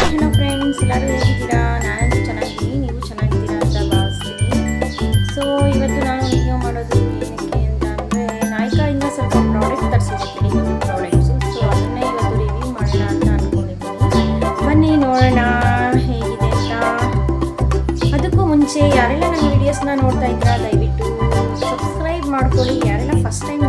Hello friends ಎಲ್ಲರೂ ಹೇಗಿದ್ದೀರಾ ನೋಡ್ತಾ ಇದ್ದೀರಾ ದಯವಿಟ್ಟು ಸಬ್ಸ್ಕ್ರೈಬ್ ಮಾಡ್ಕೊಳ್ಳಿ. ಯಾರೆಲ್ಲ ಫಸ್ಟ್ ಟೈಮ್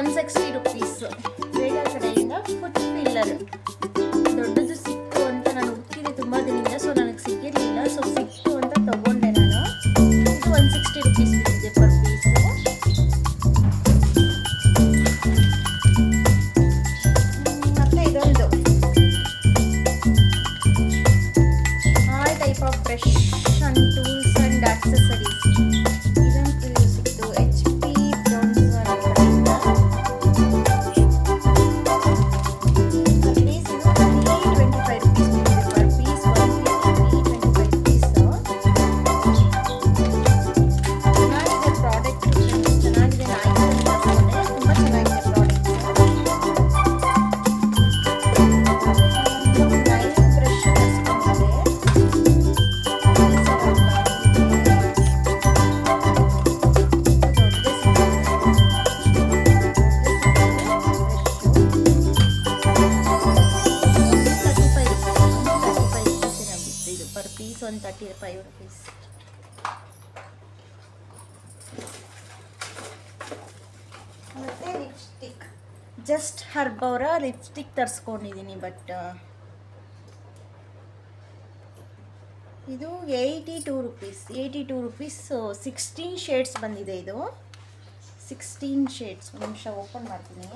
ಇದು ಒನ್ ಸಿಕ್ಸ್ಟಿ ರುಪೀಸ್ ಬೇಗ ತರ್ಟಿ ಫೈವ್ ರುಪೀಸ್ ಮತ್ತು ಲಿಪ್ಸ್ಟಿಕ್ ಜಸ್ಟ್ ಹರ್ಬ್ ಅವರ ಲಿಪ್ಸ್ಟಿಕ್ ತರಿಸ್ಕೊಂಡಿದ್ದೀನಿ ಬಟ್ ಇದು eighty two rupees eighty two rupees sixteen shades ಬಂದಿದೆ ಇದು. ಸಿಕ್ಸ್ಟೀನ್ ಶೇಡ್ಸ್ ಒಂದು ನಿಮಿಷ ಓಪನ್ ಮಾಡ್ತೀನಿ.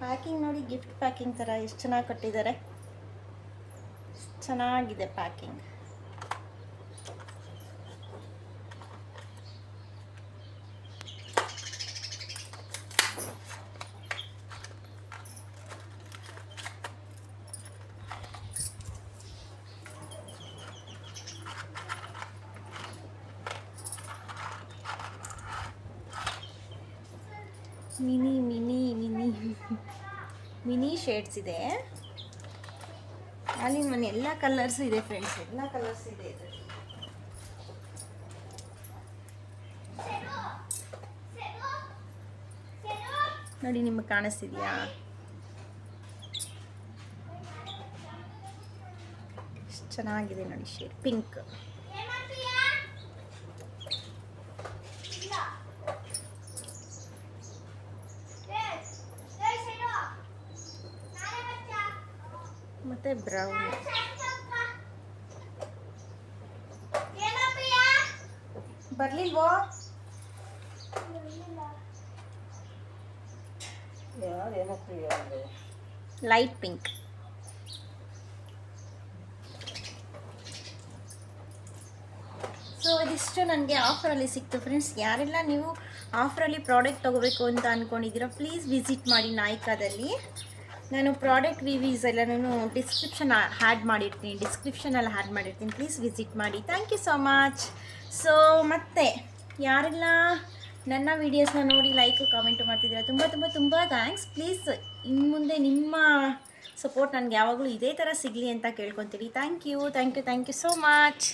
ಪ್ಯಾಕಿಂಗ್ ನೋಡಿ ಗಿಫ್ಟ್ ಪ್ಯಾಕಿಂಗ್ ಥರ ಎಷ್ಟು ಚೆನ್ನಾಗಿ ಕಟ್ಟಿದ್ದಾರೆ. ಚೆನ್ನಾಗಿದೆ ಪ್ಯಾಕಿಂಗ್. ಮಿನಿ ಮಿನಿ ಶೇಡ್ಸ್ ಇದೆ. ಅಲ್ಲಿ ಮನೆ ಎಲ್ಲ ಕಲರ್ಸ್ ಇದೆ ಫ್ರೆಂಡ್ಸ್ ಎಲ್ಲ ಕಲರ್ಸ್ ಇದೆ ನೋಡಿ ನಿಮಗೆ ಕಾಣಿಸ್ತಿದ್ಯಾ? ಚೆನ್ನಾಗಿದೆ ನೋಡಿ ಶೇಡ್, ಪಿಂಕ್. ಮತ್ತೆ ಬ್ರೌನ್ ಬರ್ಲಿಲ್ವೋ? ಲೈಟ್ ಪಿಂಕ್ ಸೊ ಇದಿಷ್ಟು ನನಗೆ ಆಫರಲ್ಲಿ ಸಿಕ್ತು. ಫ್ರೆಂಡ್ಸ್ ಯಾರೆಲ್ಲ ನೀವು ಆಫರಲ್ಲಿ ಪ್ರಾಡಕ್ಟ್ ತೊಗೋಬೇಕು ಅಂತ ಅಂದ್ಕೊಂಡಿದ್ದೀರಾ ಪ್ಲೀಸ್ ವಿಸಿಟ್ ಮಾಡಿ ನಾಯ್ಕಾದಲ್ಲಿ. ನಾನು ಪ್ರಾಡಕ್ಟ್ ರಿವ್ಯೂಸ್ ಎಲ್ಲನೂ ಡಿಸ್ಕ್ರಿಪ್ಷನ್ ಹ್ಯಾಡ್ ಮಾಡಿರ್ತೀನಿ. ಡಿಸ್ಕ್ರಿಪ್ಷನಲ್ಲಿ ಹ್ಯಾಡ್ ಮಾಡಿರ್ತೀನಿ. ಪ್ಲೀಸ್ ವಿಸಿಟ್ ಮಾಡಿ. Thank you so much so ಮತ್ತೆ ಯಾರೆಲ್ಲ ನನ್ನ ವೀಡಿಯೋಸ್ನ ನೋಡಿ ಲೈಕ್ ಕಾಮೆಂಟು ಮಾಡ್ತಿದ್ದೀರಾ? ತುಂಬ ತುಂಬ ತುಂಬ ಥ್ಯಾಂಕ್ಸ್ ಪ್ಲೀಸ್ ಇನ್ನು ಮುಂದೆ ನಿಮ್ಮ ಸಪೋರ್ಟ್ ನನಗೆ ಯಾವಾಗಲೂ ಇದೇ ಥರ ಸಿಗಲಿ ಅಂತ ಕೇಳ್ಕೊತೀನಿ thank you thank you thank you so much